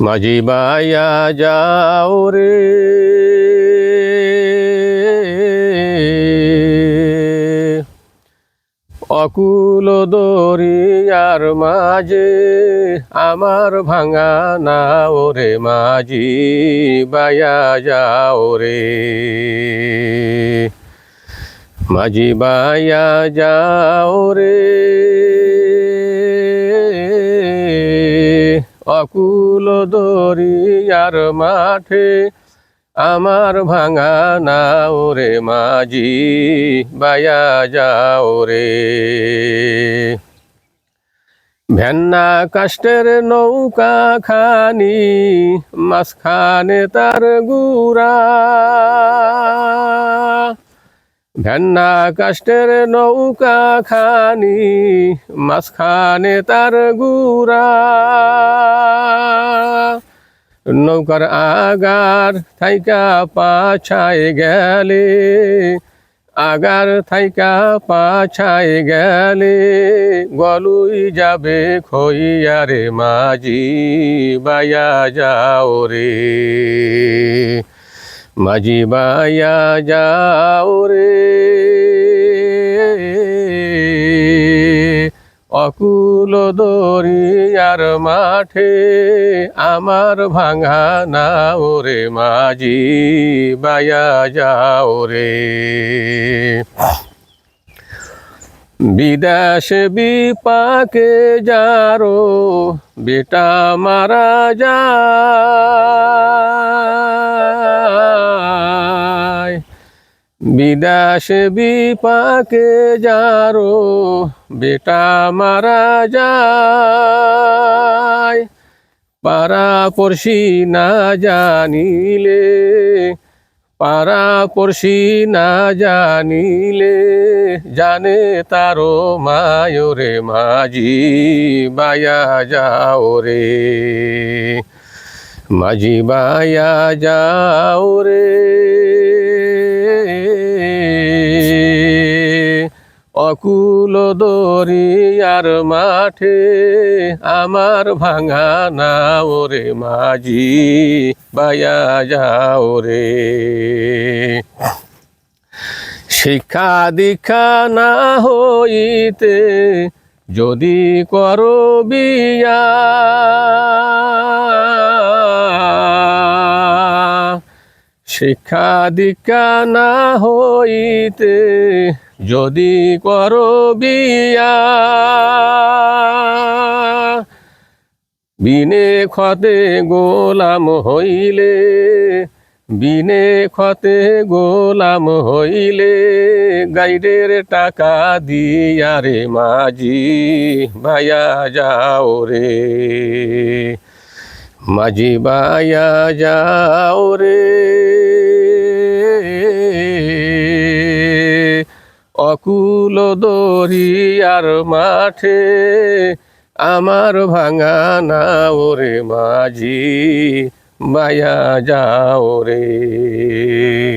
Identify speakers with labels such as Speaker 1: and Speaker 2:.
Speaker 1: মাঝি বাইয়া যাও রে। অকুল দরিয়ার মাঝে আমার ভাঙা না ওরে মাঝি বায়া যাও রে। মাঝি বায়া যাও রে। অকুল দরিয়ার মাঠে আমার ভাঙা না ওরে মাঝি, বায়া যাও রে। ভেন্না কাষ্টের নৌকা খানি, মাঝখানে তার গুড়া। ভেন্না কাষ্টের নৌকা খানি, মাঝখানে তার গুড়া। নৌকার আগার থাইকা পাছায় গেলে, আগার থাইকা পাছায় গেলে, গলুই যাবে খইয়ারে মাঝি, বায়া যাও রে। মাঝি বায়া যাও রে। অকুল দরিয়ার মাঠে আমার ভাঙা না ওরে মাঝি বায়া যাও রে। বিদেশ বিপাকে যারো, বেটা মারা যায় বিদেশ বিপাকে যারো, বেটা মারা যায়। পারা পড়শি না জানিলে পারা পড়শি না জানিলে, জানে তারো মায়রে মাঝি, বায়া যাও রে। মাঝি বায়া যাও রে। অকুল দরিয়ার মাঠে আমার ভাঙা না ওরে মাঝি, বায়া যাও রে। শিক্ষা দীক্ষা না হইতে যদি করো বিয়া শিক্ষা দীক্ষা না হইতে যদি করো বিয়া, বিনে খতে গোলাম হইলে, বিনে খতে গোলাম হইলে, গাইডের টাকা দিয়ারে মাঝি বায়া যাও রে। মাঝি বায়া যাও রে। অকুল আর মাঠে আমার ভাঙা না ওরে মাঝি মায়া যাও রে।